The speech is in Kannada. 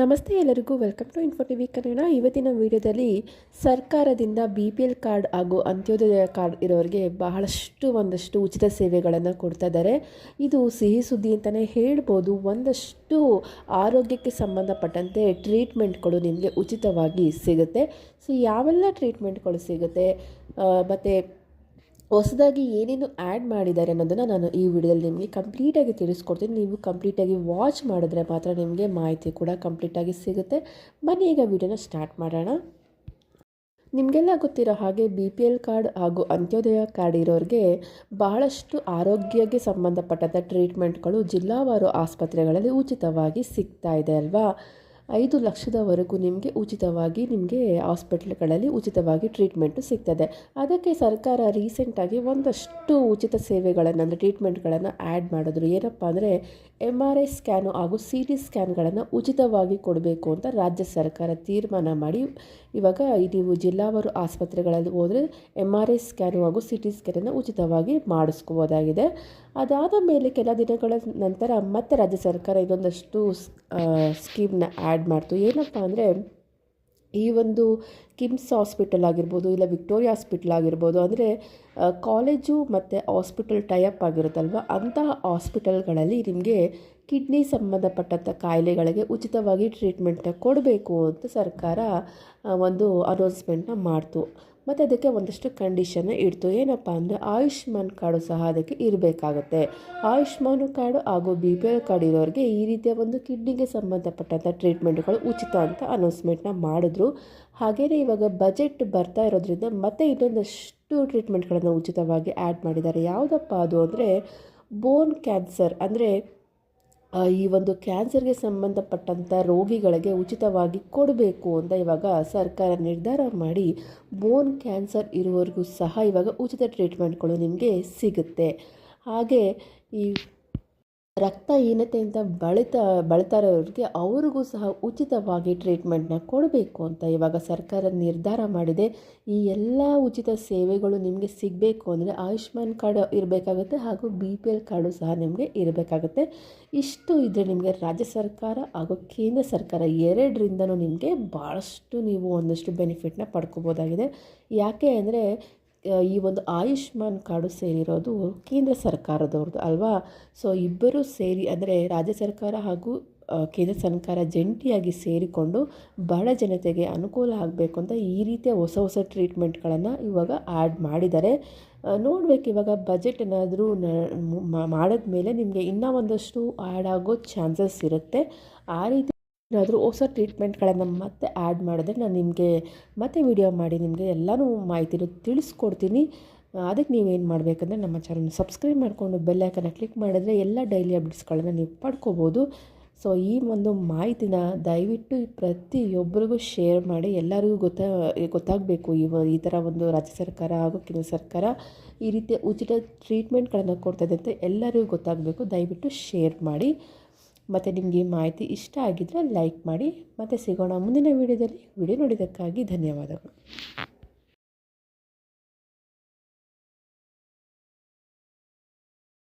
ನಮಸ್ತೆ ಎಲ್ಲರಿಗೂ, welcome to Info TV Kannada. ಇವತ್ತಿನ ವಿಡಿಯೋದಲ್ಲಿ ಸರ್ಕಾರದಿಂದ ಬಿ ಪಿ ಎಲ್ ಕಾರ್ಡ್ ಹಾಗೂ ಅಂತ್ಯೋದಯ ಕಾರ್ಡ್ ಇರೋರಿಗೆ ಬಹಳಷ್ಟು ಒಂದಷ್ಟು ಉಚಿತ ಸೇವೆಗಳನ್ನು ಕೊಡ್ತಾ ಇದ್ದಾರೆ. ಇದು ಸಿಹಿ ಸುದ್ದಿ ಅಂತಲೇ ಹೇಳ್ಬೋದು. ಒಂದಷ್ಟು ಆರೋಗ್ಯಕ್ಕೆ ಸಂಬಂಧಪಟ್ಟಂತೆ ಟ್ರೀಟ್ಮೆಂಟ್ಗಳು ನಿಮಗೆ ಉಚಿತವಾಗಿ ಸಿಗುತ್ತೆ. ಸೊ ಯಾವೆಲ್ಲ ಟ್ರೀಟ್ಮೆಂಟ್ಗಳು ಸಿಗುತ್ತೆ? ಮತ್ತು ಹೊಸದಾಗಿ ಏನೇನು ಆ್ಯಡ್ ಮಾಡಿದ್ದಾರೆ ಅನ್ನೋದನ್ನು ನಾನು ಈ ವಿಡಿಯೋದಲ್ಲಿ ನಿಮಗೆ ಕಂಪ್ಲೀಟಾಗಿ ತಿಳಿಸ್ಕೊಡ್ತೀನಿ. ನೀವು ಕಂಪ್ಲೀಟಾಗಿ ವಾಚ್ ಮಾಡಿದ್ರೆ ಮಾತ್ರ ನಿಮಗೆ ಮಾಹಿತಿ ಕೂಡ ಕಂಪ್ಲೀಟಾಗಿ ಸಿಗುತ್ತೆ. ಬನ್ನಿ ಈಗ ವಿಡಿಯೋನ ಸ್ಟಾರ್ಟ್ ಮಾಡೋಣ. ನಿಮಗೆಲ್ಲ ಗೊತ್ತಿರೋ ಹಾಗೆ ಬಿ ಪಿ ಎಲ್ ಕಾರ್ಡ್ ಹಾಗೂ ಅಂತ್ಯೋದಯ ಕಾರ್ಡ್ ಇರೋರಿಗೆ ಬಹಳಷ್ಟು ಆರೋಗ್ಯಕ್ಕೆ ಸಂಬಂಧಪಟ್ಟಂಥ ಟ್ರೀಟ್ಮೆಂಟ್ಗಳು ಜಿಲ್ಲಾವಾರು ಆಸ್ಪತ್ರೆಗಳಲ್ಲಿ ಉಚಿತವಾಗಿ ಸಿಗ್ತಾ ಇದೆ ಅಲ್ವಾ? ಐದು ಲಕ್ಷದವರೆಗೂ ನಿಮಗೆ ಉಚಿತವಾಗಿ ನಿಮಗೆ ಹಾಸ್ಪಿಟ್ಲ್ಗಳಲ್ಲಿ ಉಚಿತವಾಗಿ ಟ್ರೀಟ್ಮೆಂಟು ಸಿಗ್ತದೆ. ಅದಕ್ಕೆ ಸರ್ಕಾರ ರೀಸೆಂಟಾಗಿ ಒಂದಷ್ಟು ಉಚಿತ ಸೇವೆಗಳನ್ನು, ಅಂದರೆ ಟ್ರೀಟ್ಮೆಂಟ್ಗಳನ್ನು ಆ್ಯಡ್ ಮಾಡಿದ್ರು. ಏನಪ್ಪ ಅಂದರೆ ಎಂ ಆರ್ ಐ ಸ್ಕ್ಯಾನು ಹಾಗೂ ಸಿ ಟಿ ಸ್ಕ್ಯಾನ್ಗಳನ್ನು ಉಚಿತವಾಗಿ ಕೊಡಬೇಕು ಅಂತ ರಾಜ್ಯ ಸರ್ಕಾರ ತೀರ್ಮಾನ ಮಾಡಿ. ಇವಾಗ ನೀವು ಜಿಲ್ಲಾವಾರು ಆಸ್ಪತ್ರೆಗಳಲ್ಲಿ ಹೋದರೆ ಎಂ ಆರ್ ಐ ಸ್ಕ್ಯಾನು ಹಾಗೂ ಸಿ ಟಿ ಸ್ಕ್ಯಾನನ್ನು ಉಚಿತವಾಗಿ ಮಾಡಿಸ್ಕೋಬೋದಾಗಿದೆ. ಅದಾದ ಮೇಲೆ ಕೆಲ ದಿನಗಳ ನಂತರ ಮತ್ತೆ ರಾಜ್ಯ ಸರ್ಕಾರ ಇದೊಂದಷ್ಟು ಸ್ಕೀಮ್ನ ಆ್ಯಡ್ ಮಾಡ್ತು. ಏನಪ್ಪ ಅಂದರೆ, ಈ ಒಂದು ಕಿಮ್ಸ್ ಹಾಸ್ಪಿಟಲ್ ಆಗಿರ್ಬೋದು, ಇಲ್ಲ ವಿಕ್ಟೋರಿಯಾ ಹಾಸ್ಪಿಟಲ್ ಆಗಿರ್ಬೋದು, ಅಂದರೆ ಕಾಲೇಜು ಮತ್ತು ಹಾಸ್ಪಿಟಲ್ ಟೈಅಪ್ ಆಗಿರುತ್ತಲ್ವ? ಅಂತಹ ಹಾಸ್ಪಿಟಲ್ಗಳಲ್ಲಿ ನಿಮಗೆ ಕಿಡ್ನಿ ಸಂಬಂಧಪಟ್ಟಂಥ ಕಾಯಿಲೆಗಳಿಗೆ ಉಚಿತವಾಗಿ ಟ್ರೀಟ್ಮೆಂಟ್ನ ಕೊಡಬೇಕು ಅಂತ ಸರ್ಕಾರ ಒಂದು ಅನೌನ್ಸ್ಮೆಂಟ್ನ ಮಾಡ್ತು. ಮತ್ತು ಅದಕ್ಕೆ ಒಂದಷ್ಟು ಕಂಡೀಷನ್ನ ಇಡ್ತು. ಏನಪ್ಪ ಅಂದರೆ ಆಯುಷ್ಮಾನ್ ಕಾರ್ಡು ಸಹ ಅದಕ್ಕೆ ಇರಬೇಕಾಗುತ್ತೆ. ಆಯುಷ್ಮಾನ್ ಕಾರ್ಡು ಹಾಗೂ ಬಿ ಪಿ ಎಲ್ ಕಾರ್ಡ್ ಇರೋರಿಗೆ ಈ ರೀತಿಯ ಒಂದು ಕಿಡ್ನಿಗೆ ಸಂಬಂಧಪಟ್ಟಂಥ ಟ್ರೀಟ್ಮೆಂಟ್ಗಳು ಉಚಿತ ಅಂತ ಅನೌನ್ಸ್ಮೆಂಟ್ನ ಮಾಡಿದ್ರು. ಹಾಗೆಯೇ ಇವಾಗ ಬಜೆಟ್ ಬರ್ತಾ ಇರೋದ್ರಿಂದ ಮತ್ತೆ ಇನ್ನೊಂದಷ್ಟು ಟ್ರೀಟ್ಮೆಂಟ್ಗಳನ್ನು ಉಚಿತವಾಗಿ ಆ್ಯಡ್ ಮಾಡಿದ್ದಾರೆ. ಯಾವುದಪ್ಪ ಅದು ಅಂದರೆ ಬೋನ್ ಕ್ಯಾನ್ಸರ್ ಅಂದರೆ ಈ ಒಂದು ಕ್ಯಾನ್ಸರ್ಗೆ ಸಂಬಂಧಪಟ್ಟಂಥ ರೋಗಿಗಳಿಗೆ ಉಚಿತವಾಗಿ ಕೊಡಬೇಕು ಅಂತ ಇವಾಗ ಸರ್ಕಾರ ನಿರ್ಧಾರ ಮಾಡಿ, ಬೋನ್ ಕ್ಯಾನ್ಸರ್ ಇರುವವರೆಗೂ ಸಹ ಇವಾಗ ಉಚಿತ ಟ್ರೀಟ್ಮೆಂಟ್ಗಳು ನಿಮಗೆ ಸಿಗುತ್ತೆ. ಹಾಗೆ ಈ ರಕ್ತಹೀನತೆಯಿಂದ ಬಳತ ಬಳಿತಾ ಇರೋರಿಗೆ ಅವ್ರಿಗೂ ಸಹ ಉಚಿತವಾಗಿ ಟ್ರೀಟ್ಮೆಂಟ್ನ ಕೊಡಬೇಕು ಅಂತ ಇವಾಗ ಸರ್ಕಾರ ನಿರ್ಧಾರ ಮಾಡಿದೆ. ಈ ಎಲ್ಲ ಉಚಿತ ಸೇವೆಗಳು ನಿಮಗೆ ಸಿಗಬೇಕು ಅಂದರೆ ಆಯುಷ್ಮಾನ್ ಕಾರ್ಡ್ ಇರಬೇಕಾಗುತ್ತೆ ಹಾಗೂ ಬಿ ಪಿ ಎಲ್ ಕಾರ್ಡು ಸಹ ನಿಮಗೆ ಇರಬೇಕಾಗುತ್ತೆ. ಇಷ್ಟು ಇದ್ದರೆ ನಿಮಗೆ ರಾಜ್ಯ ಸರ್ಕಾರ ಹಾಗೂ ಕೇಂದ್ರ ಸರ್ಕಾರ ಎರಡರಿಂದನೂ ನಿಮಗೆ ಭಾಳಷ್ಟು ನೀವು ಒಂದಷ್ಟು ಬೆನಿಫಿಟ್ನ ಪಡ್ಕೋಬೋದಾಗಿದೆ. ಯಾಕೆ ಅಂದರೆ ಈ ಒಂದು ಆಯುಷ್ಮಾನ್ ಕಾರ್ಡು ಸೇರಿರೋದು ಕೇಂದ್ರ ಸರ್ಕಾರದವ್ರದ್ದು ಅಲ್ವಾ? ಸೊ ಇಬ್ಬರು ಸೇರಿ ಅಂದರೆ ರಾಜ್ಯ ಸರ್ಕಾರ ಹಾಗೂ ಕೇಂದ್ರ ಸರ್ಕಾರ ಜಂಟಿಯಾಗಿ ಸೇರಿಕೊಂಡು ಬಡ ಜನತೆಗೆ ಅನುಕೂಲ ಆಗಬೇಕು ಅಂತ ಈ ರೀತಿಯ ಹೊಸ ಹೊಸ ಟ್ರೀಟ್ಮೆಂಟ್ಗಳನ್ನು ಇವಾಗ ಆ್ಯಡ್ ಮಾಡಿದ್ದಾರೆ. ನೋಡಬೇಕು ಇವಾಗ ಬಜೆಟ್ ಏನಾದರೂ ಮಾಡಿದ್ಮೇಲೆ ನಿಮಗೆ ಇನ್ನೂ ಒಂದಷ್ಟು ಆ್ಯಡ್ ಆಗೋ ಚಾನ್ಸಸ್ ಇರುತ್ತೆ. ಆ ರೀತಿ ಏನಾದರೂ ಹೊಸ ಟ್ರೀಟ್ಮೆಂಟ್ಗಳನ್ನು ಮತ್ತೆ ಆ್ಯಡ್ ಮಾಡಿದ್ರೆ ನಾನು ನಿಮಗೆ ಮತ್ತೆ ವಿಡಿಯೋ ಮಾಡಿ, ನಿಮಗೆ ಎಲ್ಲನೂ ಮಾಹಿತಿನೂ ತಿಳಿಸ್ಕೊಡ್ತೀನಿ. ಅದಕ್ಕೆ ನೀವೇನು ಮಾಡಬೇಕಂದ್ರೆ ನಮ್ಮ ಚಾನಲ್ನ ಸಬ್ಸ್ಕ್ರೈಬ್ ಮಾಡಿಕೊಂಡು ಬೆಲ್ಲೈಕನ್ನ ಕ್ಲಿಕ್ ಮಾಡಿದ್ರೆ ಎಲ್ಲ ಡೈಲಿ ಅಪ್ಡೇಟ್ಸ್ಗಳನ್ನು ನೀವು ಪಡ್ಕೋಬೋದು. ಸೊ ಈ ಒಂದು ಮಾಹಿತಿನ ದಯವಿಟ್ಟು ಪ್ರತಿಯೊಬ್ಬರಿಗೂ ಶೇರ್ ಮಾಡಿ, ಎಲ್ಲರಿಗೂ ಗೊತ್ತಾ, ಗೊತ್ತಾಗಬೇಕು ಈ ಈ ಥರ ಒಂದು ರಾಜ್ಯ ಸರ್ಕಾರ ಹಾಗೂ ಕೇಂದ್ರ ಸರ್ಕಾರ ಈ ರೀತಿಯ ಉಚಿತ ಟ್ರೀಟ್ಮೆಂಟ್ಗಳನ್ನು ಕೊಡ್ತಾಯಿದೆ ಅಂತ ಎಲ್ಲರಿಗೂ ಗೊತ್ತಾಗಬೇಕು. ದಯವಿಟ್ಟು ಶೇರ್ ಮಾಡಿ. ಮತ್ತು ನಿಮಗೆ ಮಾಹಿತಿ ಇಷ್ಟ ಆಗಿದ್ದರೆ ಲೈಕ್ ಮಾಡಿ ಮತ್ತು ಸಿಗೋಣ ಮುಂದಿನ ವೀಡಿಯೋದಲ್ಲಿ. ವಿಡಿಯೋ ನೋಡಿದ್ದಕ್ಕಾಗಿ ಧನ್ಯವಾದಗಳು.